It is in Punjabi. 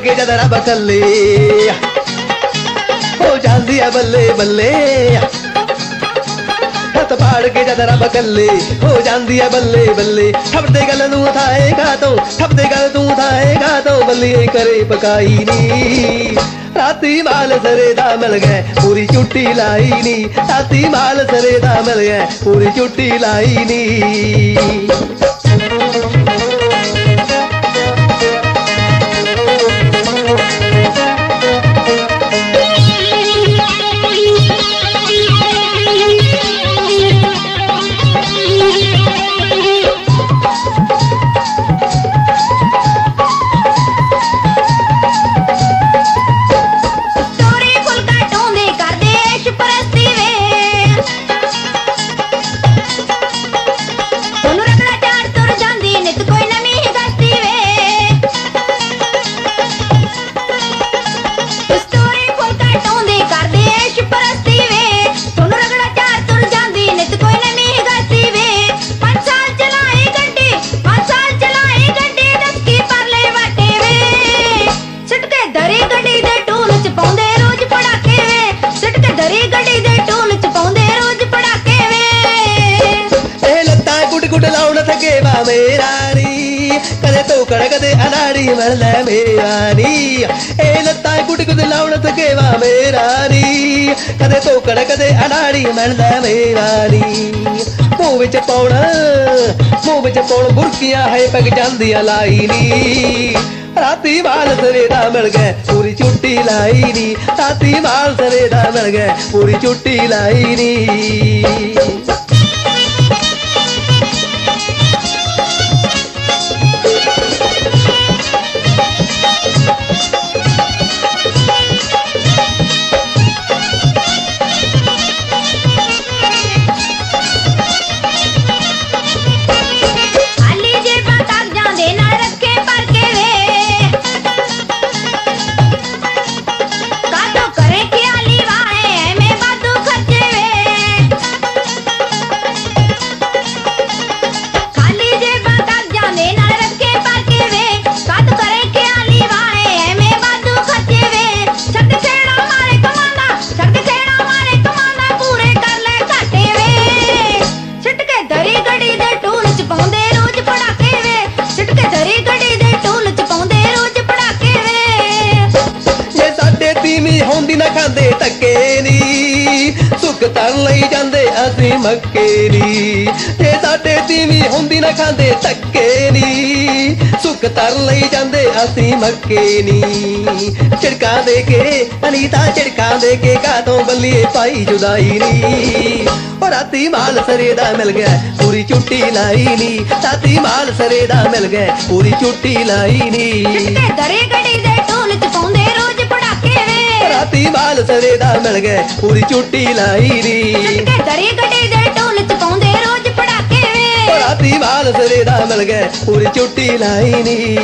ਪਾੜ ਜਦ ਰੱਬ ਕੱਲੇ ਹੋ ਜਾਂਦੀ ਆ ਬੱਲੇ ਬੱਲੇ ਹੱਥ ਪਾੜ ਕੇ ਜਦ ਰੱਬ ਕੱਲੇ ਹੋ ਜਾਂਦੀ ਆ ਬੱਲੇ ਬੱਲੇ ਠੱਪਦੇ ਗੱਲ ਨੂੰ ਥਾਏਗਾ ਤੋਂ ਠੱਪਦੇ ਗੱਲ ਤੂੰ ਥਾਏਗਾ ਤੋਂ, ਬੱਲੀਏ ਕਰੇ ਪਕਾਈ ਨੀ। ਰਾਤੀ ਮਾਲ ਸਰੇ ਦਾ ਮਿਲ ਗਏ ਪੂਰੀ ਚੁੱਟੀ ਲਾਈ ਨੀ। ਰਾਤੀ ਮਾਲ ਸਰੇ ਦਾ ਮਿਲ ਗਏ ਪੂਰੀ ਚੁੱਟੀ ਲਾਈ ਨੀ। ਵਾ ਕਦੇ ਤੋਕੜ ਕਦੇ ਅਨਾੜੀ ਮਰ ਲੈ ਮੇਰਾ ਇਹ ਲੱਤਾਂ ਕੁੱਟ ਗੁੱਡ ਲਾਉਣ ਥਕੇ ਵਾ ਕਦੇ ਤੋਕੜ ਕਦੇ ਅਨਾੜੀ ਮਰ ਲੈ ਮੇਰਾ ਮੂੰਹ ਵਿੱਚ ਪਾਉਣ, ਮੂੰਹ ਵਿੱਚ ਪਾਉਣ, ਬੁਰਕੀਆਂ ਹੈ ਪਗ ਜਾਂਦੀਆਂ ਲਾਈ ਨੀ। ਰਾਤੀ ਵਾਲ ਸਰੇ ਦਾ ਮਿਲ ਗਏ, ਪੂਰੀ ਚੁੱਟੀ ਲਾਈ ਨੀ। ਰਾਤੀ ਵਾਲ ਸਰੇ ਦਾ ਮਿਲ ਗਏ, ਪੂਰੀ ਚੁੱਟੀ ਲਾਈ ਨੀ। ਨੀ ਲਈ ਜਾਂਦੇ ਅਸੀਂ ਮੱਕੇ ਨੀ ਜੇ ਸਾਡੇ ਤੀਵੀਂ ਹੁੰਦੀ ਨਾ ਖਾਂਦੇ ਟੱਕੇ ਨੀ ਸੁੱਕ ਤਰ ਲਈ ਜਾਂਦੇ ਅਸੀਂ ਮੱਕੇ ਨੀ ਝੜਕਾਂ ਦੇ ਕੇ, ਅਨੀਤਾ ਛਿੜਕਾ ਦੇ ਕੇ ਕਾਤੋਂ ਬੱਲੀਏ ਪਾਈ ਜੁਦਾਈ ਨੀ ਉਹ ਰਾਤੀ ਮਾਲ ਸਰੇ ਦਾ ਮਿਲ ਗਿਆ, ਪੂਰੀ ਚੁੱਟੀ ਲਾਈ ਨੀ ਰਾਤੀ ਮਾਲ ਸਰੇ ਦਾ ਮਿਲ ਗਿਆ, ਪੂਰੀ ਚੁੱਟੀ ਲਾਈ ਨੀ ਸਰੇ ਦਾ ਮਿਲ ਗਏ ਪੂਰੀ ਚੁੱਟੀ ਲਾਈ ਰੀ ਛਿੱਟ ਕੇ ਦਰੀ ਗੜੀ ਦੇ ਟੂਲ ਚ ਪਾਉਂਦੇ ਰੋਜ਼ ਪੜਾਕੇ ਵੇ। ਰਾਤੀ ਮਾਲ ਸਰੇ ਦਾ ਮਿਲ ਗਏ ਪੂਰੀ ਚੁੱਟੀ ਲਾਈ ਨੀ